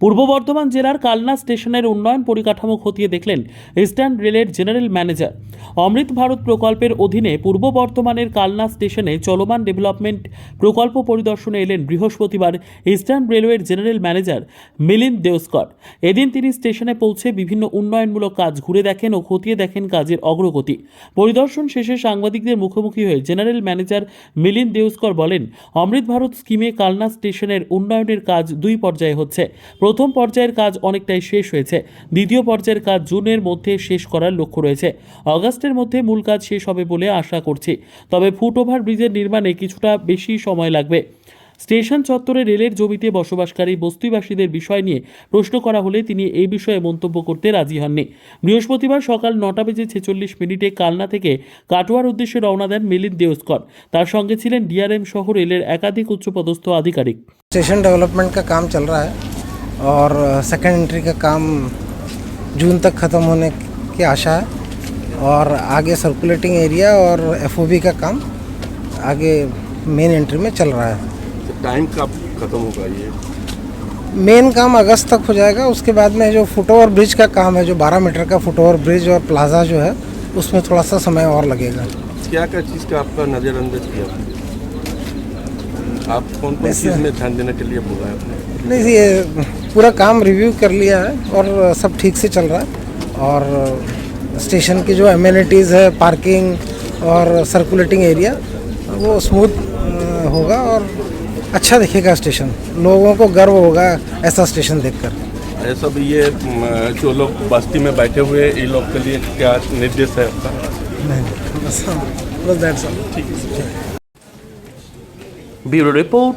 পূর্ব বর্ধমান জেলার কালনা স্টেশনের উন্নয়ন পরিকাঠামো খতিয়ে দেখলেন ইস্টার্ন রেলের জেনারেল ম্যানেজার। অমৃত ভারত প্রকল্পের অধীনে পূর্ব বর্ধমানের কালনা স্টেশনে চলমান ডেভেলপমেন্ট প্রকল্প পরিদর্শনে এলেন বৃহস্পতিবার ইস্টার্ন রেলওয়ের জেনারেল ম্যানেজার মিলিন্দ দেওস্কর। এদিন তিনি স্টেশনে পৌঁছে বিভিন্ন উন্নয়নমূলক কাজ ঘুরে দেখেন ও খতিয়ে দেখেন কাজের অগ্রগতি। পরিদর্শন শেষে সাংবাদিকদের মুখোমুখি হয়ে জেনারেল ম্যানেজার মিলিন্দ দেওস্কর বলেন, অমৃত ভারত স্কিমে কালনা স্টেশনের উন্নয়নের কাজ দুই পর্যায়ে হচ্ছে। প্রথম পর্যায়ের কাজ অনেকটাই শেষ হয়েছে। দ্বিতীয় পর্যায়ের কাজ জুনের মধ্যে শেষ করার লক্ষ্য রয়েছে। অগাস্টের মধ্যে মূল কাজ শেষ হবে বলে আশা করছি। তবে ফুটওভার ব্রিজের নির্মাণে কিছুটা বেশি সময় লাগবে। স্টেশন চত্বরে রেলের জমিতে বসবাসকারী বস্তিবাসীদের বিষয় নিয়ে প্রশ্ন করা হলে তিনি এ বিষয়ে মন্তব্য করতে রাজি হননি। বৃহস্পতিবার সকাল নটা বেজে ছেচল্লিশ মিনিটে কালনা থেকে কাটোয়ার উদ্দেশ্যে রওনা দেন মিলিন দেওস্কর। তার সঙ্গে ছিলেন ডিআরএম সহ রেলের একাধিক উচ্চপদস্থ আধিকারিক। স্টেশন ডেভেলপমেন্ট কাজ কাম চল রা और सेकेंड एंट्री का काम जून तक ख़त्म होने की आशा है। और आगे सर्कुलेटिंग एरिया और एफओबी का काम आगे मेन एंट्री में चल रहा है। तो टाइम कब खत्म होगा ये? मेन काम अगस्त तक हो जाएगा। उसके बाद में जो फुट ओवर ब्रिज का काम है जो 12 मीटर का फुट ओवर ब्रिज और प्लाजा जो है उसमें थोड़ा सा समय और लगेगा। क्या क्या चीज़ का आपका नज़रअंदाज किया आप कौन कौन चीज़ में ध्यान देने के लिए बोला है आपने? नहीं ये पूरा काम रिव्यू कर लिया है और सब ठीक से चल रहा है। और स्टेशन की जो एम्यूनिटीज़ है पार्किंग और सर्कुलेटिंग एरिया वो स्मूथ होगा और अच्छा दिखेगा स्टेशन लोगों को गर्व होगा ऐसा स्टेशन देखकर। ऐसा भी ये जो लोग बस्ती में बैठे हुए ये लोग के लिए क्या निर्देश है आपका? नहीं बस हाँ, दैट्स ऑल ठीक है। Bureau report.